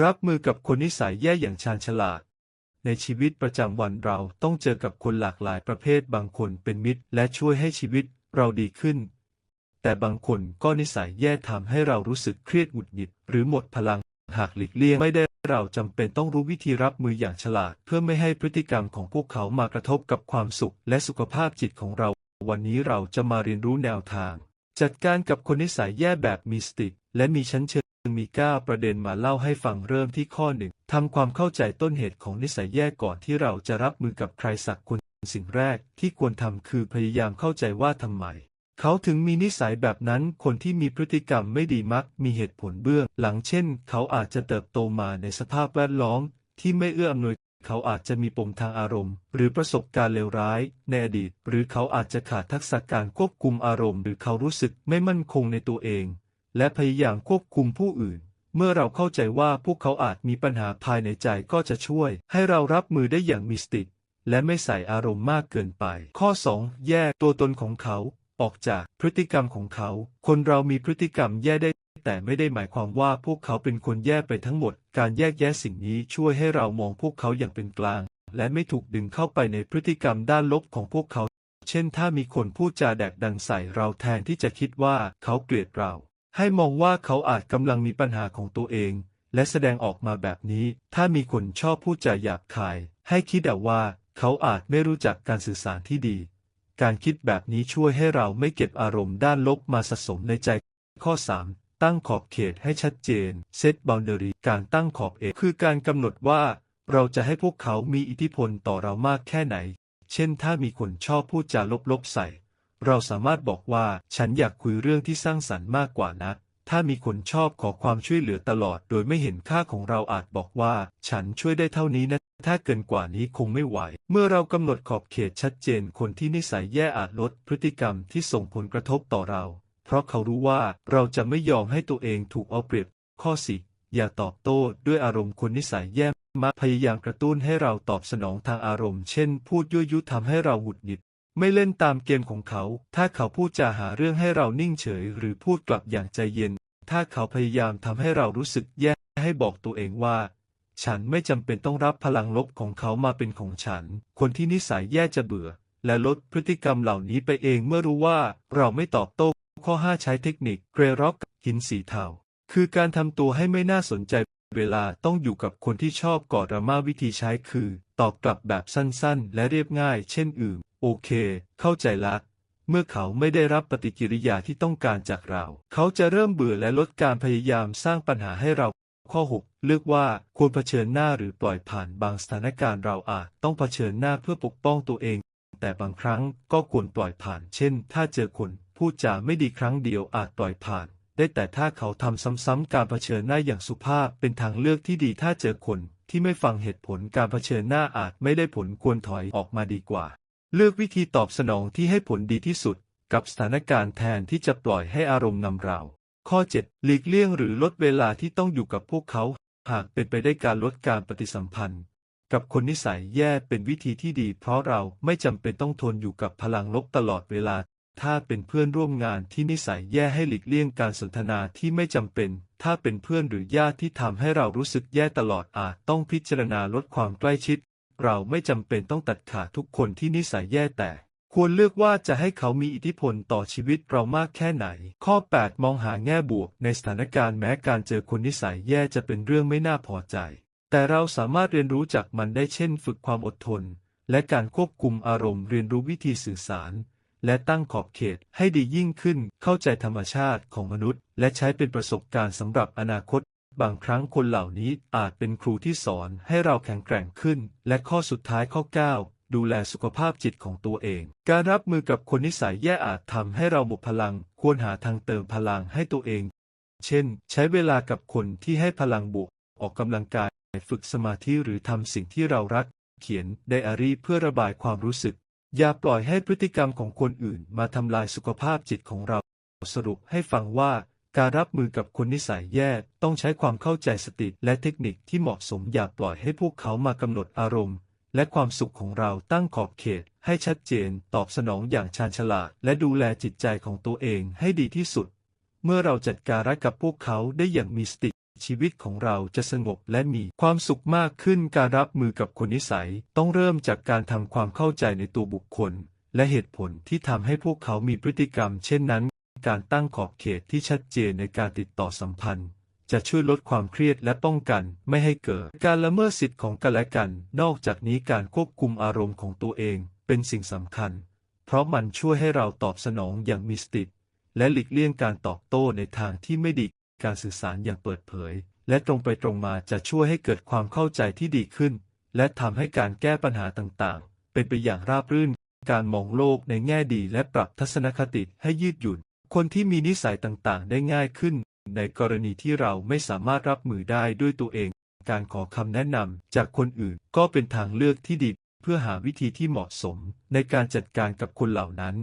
รับมือกับคนนิสัยแย่อย่างชาญฉลาด ในชีวิตประจำวันเราต้องเจอกับคนหลากหลายประเภทบางคนเป็นมิตรและช่วยให้ชีวิตเราดีขึ้น แต่บางคนก็นิสัยแย่ทำให้เรารู้สึกเครียดหงุดหงิด หรือหมดพลัง หากหลีกเลี่ยงไม่ได้เราจำเป็นต้องรู้วิธีรับมืออย่างฉลาด เพื่อไม่ให้พฤติกรรมของพวกเขามากระทบกับความสุขและสุขภาพจิตของเรา วันนี้เราจะมาเรียนรู้แนวทาง จัดการกับคนนิสัยแย่แบบมีสติและมีชั้นเชิง มีเก้าประเด็นมาเล่าให้ฟังเริ่มที่ข้อหนึ่งทำความเข้าใจต้นเหตุของนิสัยแย่ก่อนที่เราจะรับมือกับใครสักคนสิ่งแรกที่ควรทำคือพยายามเข้าใจว่าทำไม เขาถึงมีนิสัยแบบนั้นคนที่มีพฤติกรรมไม่ดีมักมีเหตุผลเบื้อง หลังเช่น เขาอาจจะเติบโตมาในสภาพแวดล้อมที่ไม่เอื้ออำนวย เขาอาจจะมีปมทางอารมณ์ หรือประสบการณ์เลวร้ายในอดีต หรือเขาอาจจะขาดทักษะการควบคุมอารมณ์ หรือเขารู้สึกไม่มั่นคงในตัวเอง และพยายามควบคุมผู้อื่น เมื่อเราเข้าใจว่าพวกเขาอาจมีปัญหาภายในใจก็จะช่วย ให้เรารับมือได้อย่างมีสติ และไม่ใส่อารมณ์มากเกินไป ข้อ 2 แยกตัวตนของเขา ออกจากพฤติกรรมของเขา คนเรามีพฤติกรรมแย่ได้แต่ไม่ได้หมายความว่าพวกเขาเป็นคนแย่ไปทั้งหมด การแยกแยะสิ่งนี้ช่วยให้เรามองพวกเขาอย่างเป็นกลาง และไม่ถูกดึงเข้าไปในพฤติกรรมด้านลบของพวกเขา เช่น ถ้ามีคนพูดจาแดกดังใส่เราแทนที่จะคิดว่าเขาเกลียดเรา ให้มองว่าเขาอาจกำลังมีปัญหาของตัวเอง และแสดงออกมาแบบนี้ ถ้ามีคนชอบพูดจาหยาบคาย ให้คิดเอาว่า เขาอาจไม่รู้จักการสื่อสารที่ดี การคิดแบบนี้ช่วยให้เราไม่เก็บอารมณ์ด้านลบมาสะสมในใจ ข้อ 3 ตั้งขอบเขตให้ชัดเจน Set boundary การตั้งขอบเขตคือการกำหนดว่า เราจะให้พวกเขามีอิทธิพลต่อเรามากแค่ไหน เช่น ถ้ามีคนชอบพูดจาลบๆใส่ เราสามารถบอกว่าฉันอยากคุยเรื่องที่สร้างสรรค์มากกว่านะถ้ามีคนชอบขอความช่วยเหลือตลอด โดยไม่เห็นค่าของเราอาจบอกว่า ฉันช่วยได้เท่านี้นะ ถ้าเกินกว่านี้คงไม่ไหว เมื่อเรากำหนดขอบเขตชัดเจน คนที่นิสัยแย่อาจลดพฤติกรรมที่ส่งผลกระทบต่อเรา เพราะเขารู้ว่าเราจะไม่ยอมให้ตัวเองถูกเอาเปรียบ ข้อสิอย่าตอบโต้ด้วยอารมณ์คนนิสัยแย่มักพยายามกระตุ้นให้เราตอบสนองทางอารมณ์ เช่น พูดยั่วยุทำให้เราหงุดหงิด ไม่เล่นตามเกมของเขา ถ้าเขาพูดจาหาเรื่องให้เรานิ่งเฉย หรือพูดกลับอย่างใจเย็น ถ้าเขาพยายามทำให้เรารู้สึกแย่ให้บอกตัวเองว่า ฉันไม่จำเป็นต้องรับพลังลบของเขามาเป็นของฉัน คนที่นิสัยแย่จะเบื่อ และลดพฤติกรรมเหล่านี้ไปเองเมื่อรู้ว่าเราไม่ตอบโต้ ข้อ 5 ใช้เทคนิคเกรร็อกหินสีเทา คือการทำตัวให้ไม่น่าสนใจเวลาต้องอยู่กับคนที่ชอบกอดราม่าวิธีใช้คือ ตอบกลับแบบสั้นๆ และเรียบง่าย เช่นอื่น โอเค เข้าใจละ เมื่อเขาไม่ได้รับปฏิกิริยาที่ต้องการจากเรา เขาจะเริ่มเบื่อและลดการพยายามสร้างปัญหาให้เรา ข้อ 6 เลือกว่าควรเผชิญหน้าหรือปล่อยผ่านบางสถานการณ์เราอาจต้องเผชิญหน้าเพื่อปกป้องตัวเอง แต่บางครั้งก็ควรปล่อยผ่าน เช่น ถ้าเจอคนพูดจาไม่ดีครั้งเดียวอาจปล่อยผ่านได้แต่ถ้าเขาทำซ้ำๆการเผชิญหน้าอย่างสุภาพเป็นทางเลือกที่ดีถ้าเจอคนที่ไม่ฟังเหตุผลการเผชิญหน้าอาจไม่ได้ผลควรถอยออกมาดีกว่า เลือกวิธีตอบสนองที่ให้ผลดีที่สุดกับสถานการณ์แทนที่จะปล่อยให้อารมณ์นำเรา ข้อ 7 หลีกเลี่ยงหรือลดเวลาที่ต้องอยู่กับพวกเขา หากเป็นไปได้การลดการปฏิสัมพันธ์ กับคนนิสัยแย่เป็นวิธีที่ดี เพราะเราไม่จำเป็นต้องทนอยู่กับพลังลบตลอดเวลา ถ้าเป็นเพื่อนร่วมงานที่นิสัยแย่ให้หลีกเลี่ยงการสนทนาที่ไม่จำเป็น ถ้าเป็นเพื่อนหรือญาติที่ทำให้เรารู้สึกแย่ตลอดอาจต้องพิจารณาลดความใกล้ชิด เราไม่จำเป็นต้องตัดขาดทุกคนที่นิสัยแย่แต่ ควรเลือกว่าจะให้เขามีอิทธิพลต่อชีวิตเรามากแค่ไหน ข้อ 8 มองหาแง่บวก ในสถานการณ์แม้การเจอคนนิสัยแย่จะเป็นเรื่องไม่น่าพอใจ แต่เราสามารถเรียนรู้จากมันได้เช่น ฝึกความอดทน และการควบคุมอารมณ์เรียนรู้วิธีสื่อสาร และตั้งขอบเขตให้ดียิ่งขึ้น เข้าใจธรรมชาติของมนุษย์ และใช้เป็นประสบการณ์สำหรับอนาคต บางครั้งคนเหล่านี้อาจเป็นครูที่สอนให้เราแข็งแกร่งขึ้น และข้อสุดท้ายข้อ 9 ดูแลสุขภาพจิตของตัวเอง การรับมือกับคนนิสัยแย่อาจทำให้เราหมดพลัง ควรหาทางเติมพลังให้ตัวเอง เช่น ใช้เวลากับคนที่ให้พลังบวก ออกกำลังกาย ฝึกสมาธิหรือทำสิ่งที่เรารัก เขียนไดอารี่เพื่อระบายความรู้สึก อย่าปล่อยให้พฤติกรรมของคนอื่นมาทำลายสุขภาพจิตของเรา สรุปให้ฟังว่า การรับมือกับคนนิสัยแย่ต้องใช้ความเข้าใจสติและเทคนิคที่เหมาะสมอย่าปล่อยให้พวกเขามากำหนดอารมณ์ และความสุขของเราตั้งขอบเขต ให้ชัดเจน ตอบสนองอย่างชาญฉลาด และดูแลจิตใจของตัวเองให้ดีที่สุด เมื่อเราจัดการกับพวกเขาได้อย่างมีสติชีวิตของเราจะสงบและมีความสุขมากขึ้นการรับมือกับคนนิสัย ต้องเริ่มจากการทำความเข้าใจในตัวบุคคล และเหตุผลที่ทำให้พวกเขามีพฤติกรรมเช่นนั้น การตั้งขอบเขตที่ชัดเจนในการติดต่อสัมพันธ์ จะช่วยลดความเครียดและป้องกันไม่ให้เกิด การละเมิดสิทธิ์ของกันและกัน นอกจากนี้การควบคุมอารมณ์ของตัวเองเป็นสิ่งสำคัญ เพราะมันช่วยให้เราตอบสนองอย่างมีสติและหลีกเลี่ยงการตอบโต้ในทางที่ไม่ดี การสื่อสารอย่างเปิดเผย และตรงไปตรงมาจะช่วยให้เกิดความเข้าใจที่ดีขึ้น และทำให้การแก้ปัญหาต่างๆ เป็นไปอย่างราบรื่น การมองโลกในแง่ดีและปรับทัศนคติให้ยืดหยุ่น คนที่มีนิสัยต่างๆ ได้ง่ายขึ้น ในกรณีที่เราไม่สามารถรับมือได้ด้วยตัวเอง การขอคำแนะนำจากคนอื่นก็เป็นทางเลือกที่ดี เพื่อหาวิธีที่เหมาะสมในการจัดการกับคนเหล่านั้น